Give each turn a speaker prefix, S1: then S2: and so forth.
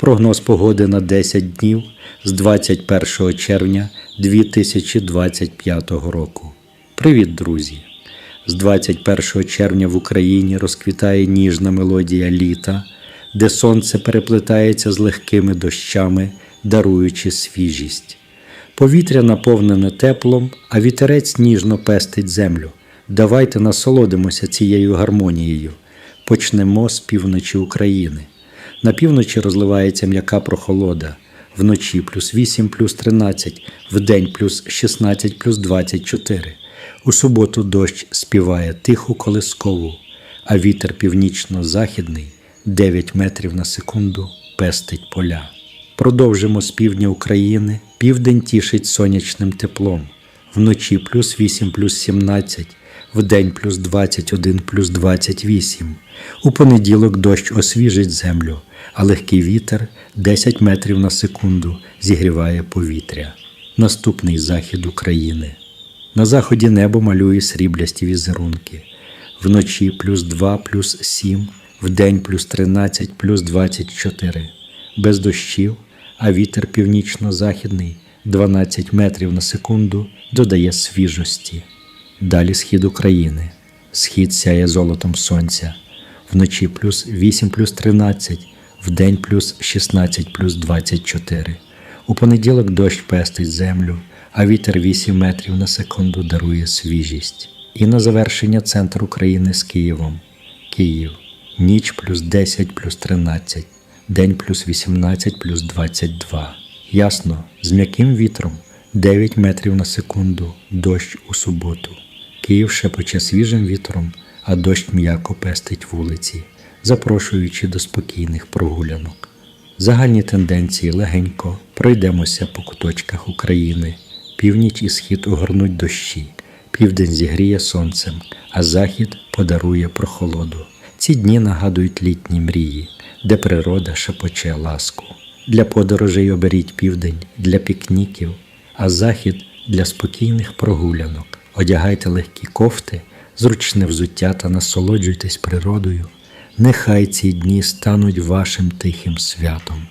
S1: Прогноз погоди на 10 днів з 21 червня 2025 року. Привіт, друзі! З 21 червня в Україні розквітає ніжна мелодія літа, де сонце переплетається з легкими дощами, даруючи свіжість. Повітря наповнене теплом, а вітерець ніжно пестить землю. Давайте насолодимося цією гармонією. Почнемо з півночі України. На півночі розливається м'яка прохолода, вночі плюс 8 плюс 13, вдень плюс 16 плюс 24. У суботу дощ співає тиху колискову, а вітер північно-західний 9 метрів на секунду пестить поля. Продовжимо з півдня України. Південь тішить сонячним теплом. Вночі плюс 8 плюс 17, вдень плюс 21 плюс 28. У понеділок дощ освіжить землю, а легкий вітер 10 метрів на секунду зігріває повітря. Наступний захід України. На заході небо малює сріблясті візерунки. Вночі плюс 2 плюс 7, вдень плюс 13 плюс 24. Без дощів, а вітер північно-західний 12 метрів на секунду додає свіжості. Далі схід України. Схід сяє золотом сонця. Вночі плюс 8 плюс 13, вдень плюс 16 плюс 24. У понеділок дощ пестить землю, а вітер 8 метрів на секунду дарує свіжість. І на завершення центр України з Києвом. Київ. Ніч плюс 10 плюс 13, день плюс 18 плюс 22. Ясно, з м'яким вітром 9 метрів на секунду, дощ у суботу. Київ шепоче свіжим вітром, а дощ м'яко пестить вулиці, запрошуючи до спокійних прогулянок. Загальні тенденції легенько пройдемося по куточках України. Північ і схід огорнуть дощі, південь зігріє сонцем, а захід подарує прохолоду. Ці дні нагадують літні мрії, де природа шепоче ласку. Для подорожей оберіть південь для пікніків, а захід для спокійних прогулянок. Одягайте легкі кофти, зручне взуття та насолоджуйтесь природою. Нехай ці дні стануть вашим тихим святом.